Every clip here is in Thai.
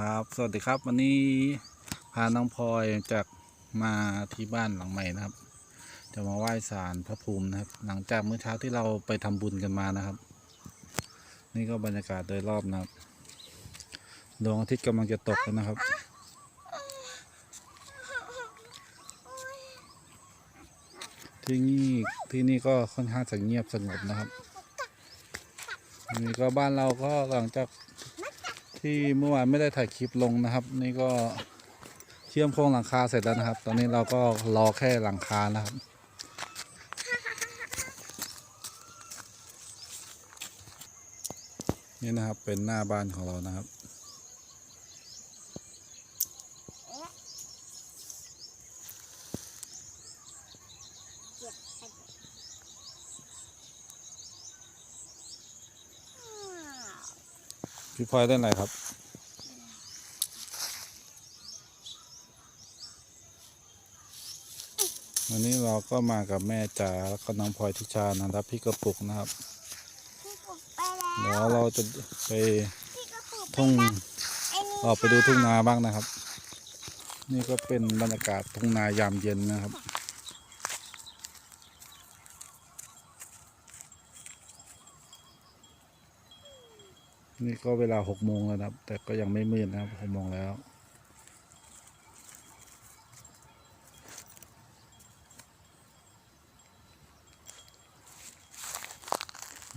ครับ สวัสดีครับ วันนี้พาน้องพลอยจากมาที่บ้านหลังใหม่นะครับ จะมาไหว้ศาลพระภูมินะครับ หลังจากเมื่อเช้าที่เราไปทำบุญกันมานะครับ นี่ก็บรรยากาศโดยรอบนะครับดวงอาทิตย์กำลังจะตกแล้วนะครับที่นี่ที่นี่ก็ค่อนข้างจะเงียบสงบนะครับนนี้ก็บ้านเราก็หลังจาก ที่เมื่อวานไม่ได้ถ่ายคลิปลงนะครับ นี่ก็เชื่อมโครงหลังคาเสร็จแล้วนะครับ ตอนนี้เราก็รอแค่หลังคานะครับนี่นะครับเป็นหน้าบ้านของเรานะครับ พี่พลอยเล่นอะไรครับ วันนี้เราก็มากับแม่จ๋าแล้วก็น้องพลอยทิชานะครับพี่กระปุกนะครับพี่ปลุกไปแล้วเดี๋ยวเราจะไปพี่ก็ปลุกไปทุ่งแล้วไอ้นี่ออกไปดูทุ่งนาบ้างนะครับ นี่ก็เป็นบรรยากาศทุ่งนายามเย็นนะครับ นี่ก็เวลาหกโมงแล้วนะครับ แต่ก็ยังไม่มืดนะครับหกโมงแล้ว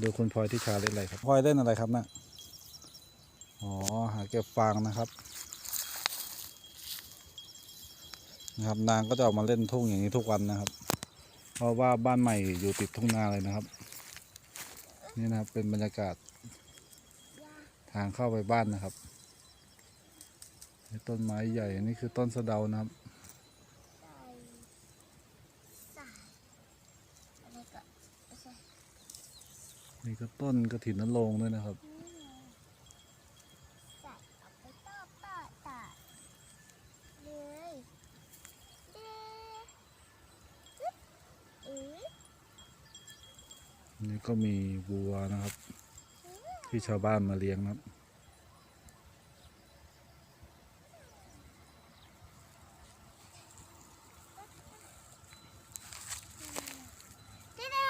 ดูคุณพลอยที่ชาเล่นอะไรครับพลอยเล่นอะไรครับน่ะอ๋อหาเก็บฟางนะครับ นะครับ นางก็จะออกมาเล่นทุ่งอย่างนี้ทุกวันนะครับ เพราะว่าบ้านใหม่อยู่ติดทุ่งนาเลยนะครับ นี่นะครับเป็นบรรยากาศ ทางเข้าไปบ้านนะครับ ต้นไม้ใหญ่อันนี้คือต้นสะเดานะครับนี่ก็ต้นกระถินนรงค์ด้วยนะครับนี่ก็มีวัวนะครับ ที่ชาวบ้านมาเลี้ยงนะครับเด้เด้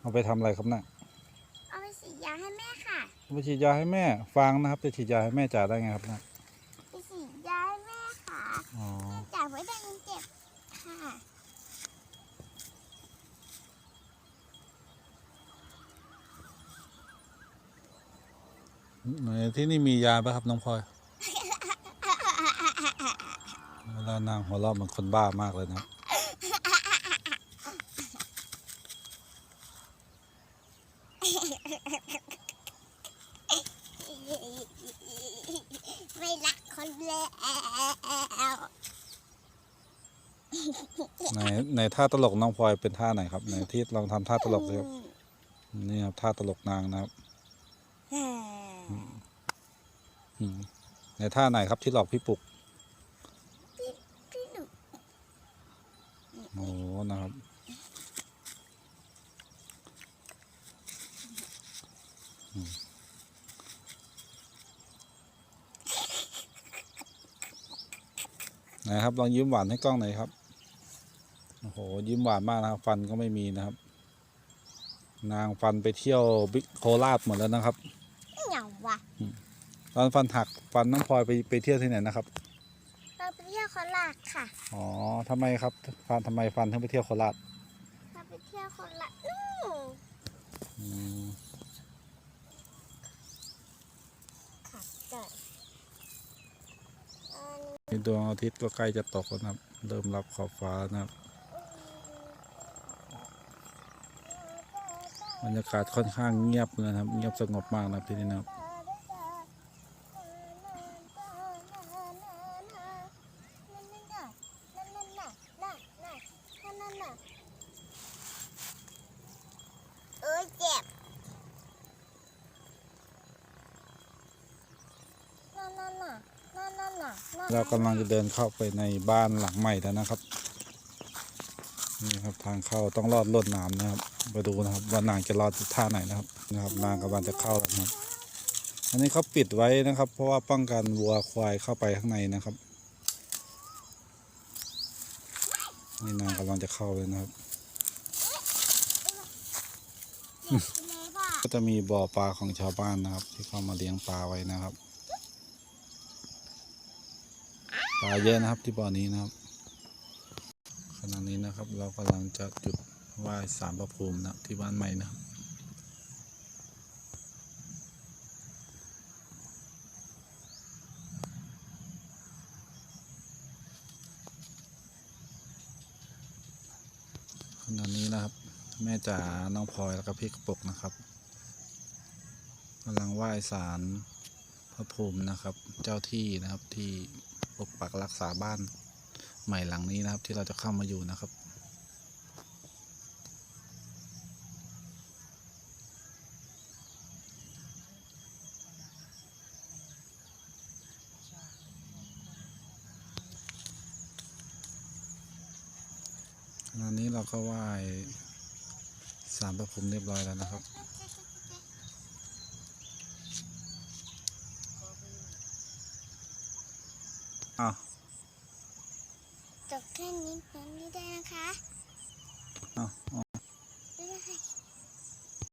เอาไปทำอะไรครับน่ะเอาไปสียาให้แม่ค่ะเอาไปฉีดยาให้แม่ฟางนะครับจะฉีดยาให้แม่จ๋าได้ไงครับน่ะไปสียาให้แม่ค่ะ อ๋อจากไว้ดังเจ็บค่ะ ที่นี่มียาปะครับน้องพลอยเวลานางหัวเราะเหมือนคนบ้ามากเลยนะครับไม่รักคนแล้วไหนไหนท่าตลกน้องพลอยเป็นท่าไหนครับไหนที่ลองทำท่าตลกเลยครับนี่ครับท่าตลกนางนะครับอืมอืม ในท่าไหนครับที่หลอกพี่ปุกพี่พี่หนูโอ้นะครับอืมไหนครับ ลองยิ้มหวานให้กล้องหน่อยครับ โอ้โห ยิ้มหวานมากนะครับ ฟันก็ไม่มีนะครับ นางฟันไปเที่ยวบิ๊กโคราชหมดแล้วนะครับ วะตอนฟันหักฟันน้องพลอยไปไปเที่ยวที่ไหนนะครับเราไปเที่ยวโคราชค่ะอ๋อทำไมครับฟันทำไมฟันถึงไปเที่ยวโคราชเราไปเที่ยวโคราชนู่นอืมค่ะเกิดอันนี่ดวงอาทิตย์ก็ใกล้จะตกแล้วนะครับ เริ่มรับขอบฟ้านะครับบรรยากาศค่อนข้างเงียบเลยนะครับ เงียบสงบมากนะครับที่นี่นะครับ เอ้ยเจ็บนั่นนั่นน่ะนั่นนั่นน่ะนั่นเรากำลังจะเดินเข้าไปในบ้านหลังใหม่แล้วนะครับ นี่ครับทางเข้าต้องลอดลวดหนามนะครับไปดูนะครับว่านางจะรอดท่าไหนนะครับนะครับ นางกำลังจะเข้าแล้วนะครับ อันนี้เขาปิดไว้นะครับ เพราะว่าป้องกันวัวควายเข้าไปข้างในนะครับ นี่นางกำลังจะเข้าเลยนะครับ เด็ ก็จะมีบ่อปลาของชาวบ้านนะครับ ที่เขามาเลี้ยงปลาไว้นะครับ ปลาเยอะนะครับที่บ่อนี้นะครับ ขณะนี้นะครับ เรากำลังจะจุดไหว้สารพระภูมินะที่บ้านใหม่นะครับขณะนี้นะครับ แม่จ๋าน้องพลอยแล้วก็พี่กระปกนะครับกำลังไหว้ศาลพระภูมินะครับ เจ้าที่นะครับที่ปกปักรักษาบ้านใหม่หลังนี้นะครับ ที่เราจะเข้ามาอยู่นะครับขณะนี้เราก็ไหว้ ศาลพระภูมิเรียบร้อยแล้วนะครับอ้าวจบแค่นี้ตอนนี้ได้นะคะอ้าว